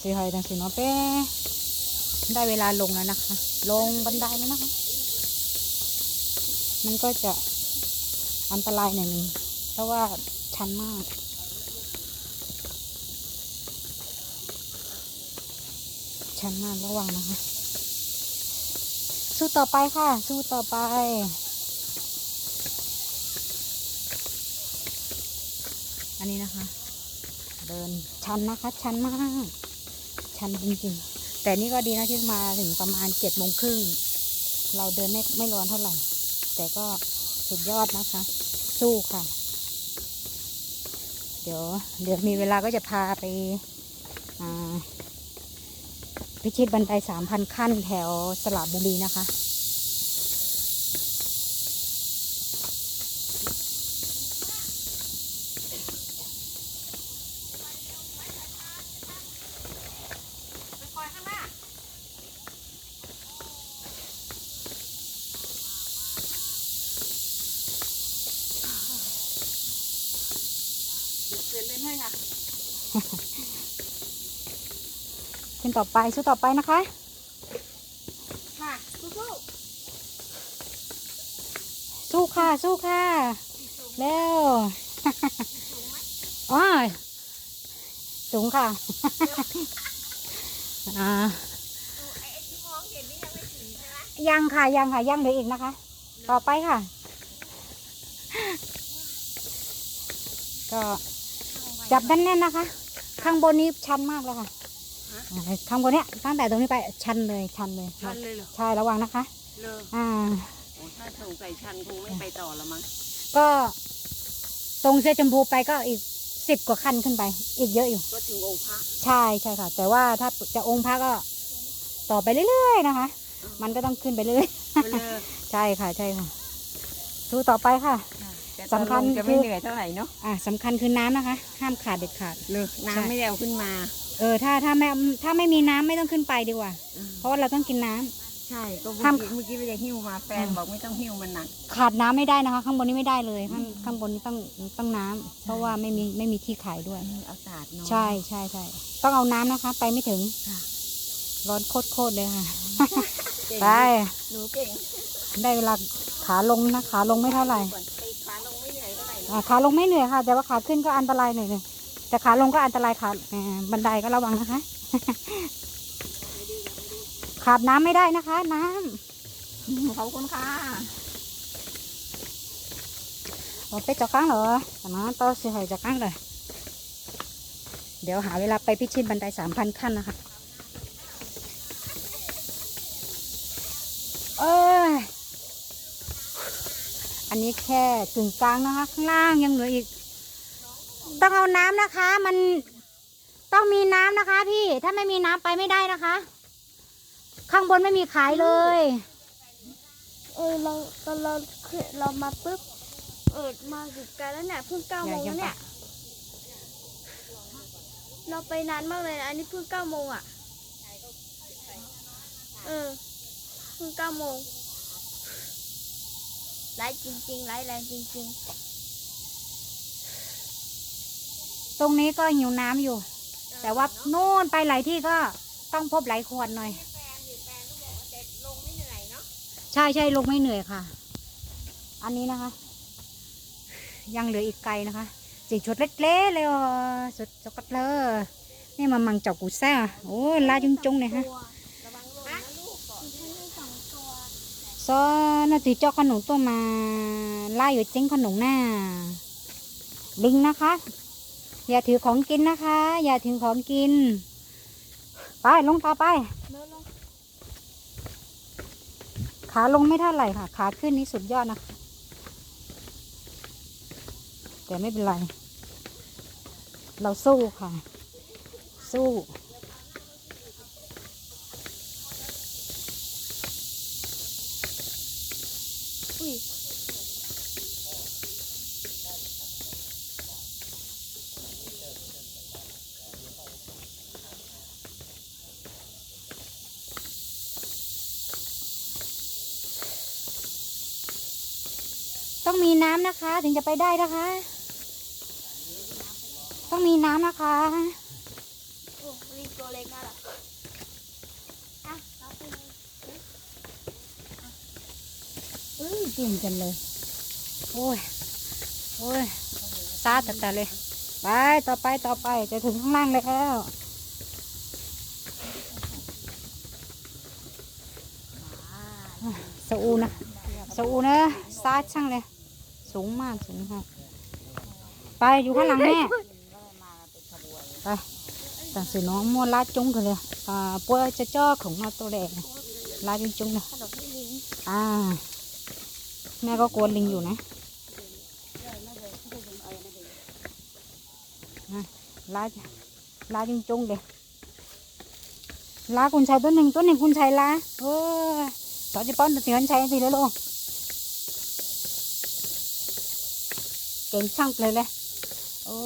สีหอยตังสีน้อเป้ได้เวลาลงแล้วนะคะ ลงบันไดแล้วนะคะ มันก็จะอันตรายหน่อยนึงเพราะว่าชันมากชันมากระวังนะคะ สู้ต่อไปค่ะ สู้ต่อไปอันนี้นะคะ เดินชันนะคะชันมาก ชันจริงๆ แต่นี่ก็ดีนะที่มาถึงประมาณเจ็ดโมงครึ่งเราเดินไม่ไม่ร้อนเท่าไหร่ แต่ก็สุดยอดนะคะ สู้ค่ะ เดี๋ยว เดี๋ยวมีเวลาก็จะพาไปพิชิตบันไดสามพันขั้นแถวสระบุรีนะคะ เปลี่ยนเป็นให้ค่ะ ขึ้นต่อไปสู้ต่อไปนะคะ ค่ะสู้สู้ค่ะ สู้ค่ะเร็วอ๋อสูงค่ะ อ่าๆไอ้ที่มองเห็นนี่ยังไม่ถึงใช่ไหมยังค่ะ ยังค่ะ ยังเหลืออีกนะคะ ต่อไปค่ะ ก็ จับแน่นๆนะคะ ข้างบนนี้ชันมากเลยค่ะอ่าข้างบนเนี้ยตั้งแต่ตรงนี้ไปชันเลยชันเลยชันเลยเหรอใช่ระวังนะคะเลยอ่าโอ้ถ้าสงสัยชันคงไม่ไปต่อแล้วมั้งก็ตรงเสื้อชมพูไปก็อีกสิบกว่าขั้นขึ้นไป อีกเยอะอยู่ก็ถึงองค์พระใช่ใช่ค่ะ แต่ว่าถ้าจะองค์พระก็ต่อไปเรื่อยๆนะคะ มันก็ต้องขึ้นไปเรื่อยไปเลยใช่ค่ะใช่ค่ะสู้ต่อไปค่ะแต่ตอน สำคัญลงจะไม่คือเหนื่อยเท่าไหร่เนาะอ่าสำคัญคือน้ำนะคะ ห้ามขาดเด็ดขาดเลยใช่น้ำไม่ได้เอาขึ้นมา เออถ้าถ้าไม่ถ้าไม่มีน้ำไม่ต้องขึ้นไปดีกว่า เพราะว่าเราต้องกินน้ำใช่ก็เมื่ห้าอมกี้เมื่อกี้ไปจะหิ้วมาแฟนอืมบอกไม่ต้องหิ้วมันหนักขาดน้ำไม่ได้นะคะ ข้างบนนี้ไม่ได้เลยข้างข้างบนนี้ต้องต้องน้ำเพราะว่าไม่มีไม่มีที่ขายด้วยอากาศเนาะ ใช่ใช่ใช่ต้องเอาน้ำนะคะ ไปไม่ถึงค่ะ ร้อนโคตรๆเลยค่ะ เก่งไป หนูเก่งได้เวลาขาลงนะขาลงไม่เท่าไหร่ ก่อน ขาลงไม่เหนื่อยค่ะ แต่ว่าขาขึ้นก็อันตรายหน่อยหนึงแต่ขาลงก็อันตรายขาเอ่อบันไดก็ระวังนะคะ ขาดน้ำไม่ได้นะคะ น้ำขอบคุณค่ะโอ้ไปจอกกั้งเหรอแต่มาต่อสิหอยจอกกั้งเลย เดี๋ยวหาเวลาไปพิชิตบันไดสามพันขั้นนะคะ เอ้ย อันนี้แค่กึ่งกลางนะคะ ข้างล่างยังเหลืออีก ต้องเอาน้ำนะคะ มันต้องมีน้ำนะคะ พี่ถ้าไม่มีน้ำไปไม่ได้นะคะ ข้างบนไม่มีขายเลย เออเราตอนเราเรามาปุ๊บเออมาถึงกันแล้วเนี่ยเพิ่งเก้าโมงแล้วเนี่ยเราไปนานมากเลยนะอันนี้เพิ่งเก้าโมงอะ เออ เพิ่งเก้าโมง ไร้จริงๆไร้แรงจริง ตรงนี้ก็หิวน้ำอยู่แต่ว่านู่นไปหลายที่ก็ต้องพบหลายขวดหน่อยใช่ใช่ลงไม่เหนื่อยค่ะ อันนี้นะคะ ยังเหลืออีกไกลนะคะจิชุดเล็กๆเลยอะสุดจกัดเลยนี่มามังเจ้ากูซ่าโอ้ยลาจุงจุงๆเนี่ยฮะ ซอนาติเจาะขนมตัวมาลาอยู่จิ้งขนมหน้าลิงนะคะ อย่าถือของกินนะคะ อย่าถือของกิน ไปลงต่อไป ขาลงไม่เท่าไหร่ค่ะ ขาขึ้นนี่สุดยอดนะคะแต่ไม่เป็นไร เราสู้ค่ะ สู้ อุ้ยต้องมีน้ำนะคะ ถึงจะไปได้นะคะ ต้องมีน้ำนะคะจุ่มกัน เลย โอ้ย โอ้ยซาแต่แต่เลย ไป ต่อไป ต่อไป จะถึงข้างล่างแล้ว สอูนะ สอูนะซาช่างเลย สูงมาก สูงมาก ไปอยู่ข้างหลังแม่ไปต่างสื่อน้องมัวลาดจุงกันเลย อ่าปัวจะจ้อของมาตัวแดงลาดจุงๆนะขนมพี่ลิงอ่า แม่ก็กลัวลิงอยู่นะลาลาจุงเลยลาคุณชายตัวหนึ่งตัวหนึ่งคุณชายลาโอ้ยสอจะป้อนตัวนี้ชายสิเลยลูกเก่งช่างเลยเลยโอ้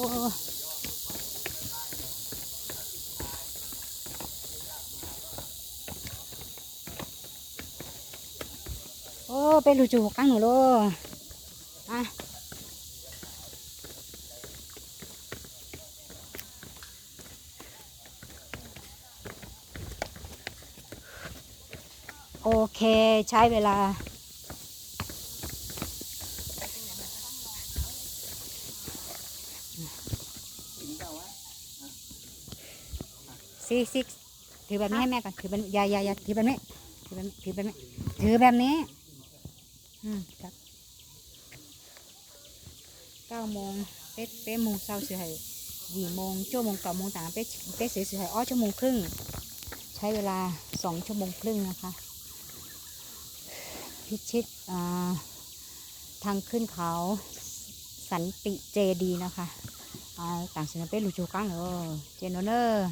ไปลูจูกังหนูโลอะโอเคใช้เวลา ซิกซิกถือแบบนี้ให้แม่ก่อน ถือแบบย่าย่าย่าถือแบบนี้ ถือแบบนี้ ถือแบบนี้ อืมครับเก้าโมงเป๊ะเป๊ะโมงเช้าเสือให้ยี่โมงชั่วโมงเก้าโมงต่างเป๊ะเป๊ะเสือเสือให้อ้อชั่วโมงครึ่ง ใช้เวลาสองชั่วโมงครึ่งนะคะ พิชิตอ่าทางขึ้นเขาสันติเจดีนะคะ ต่างสินเป๊ะลูจูกังเออเจนโนเนอร์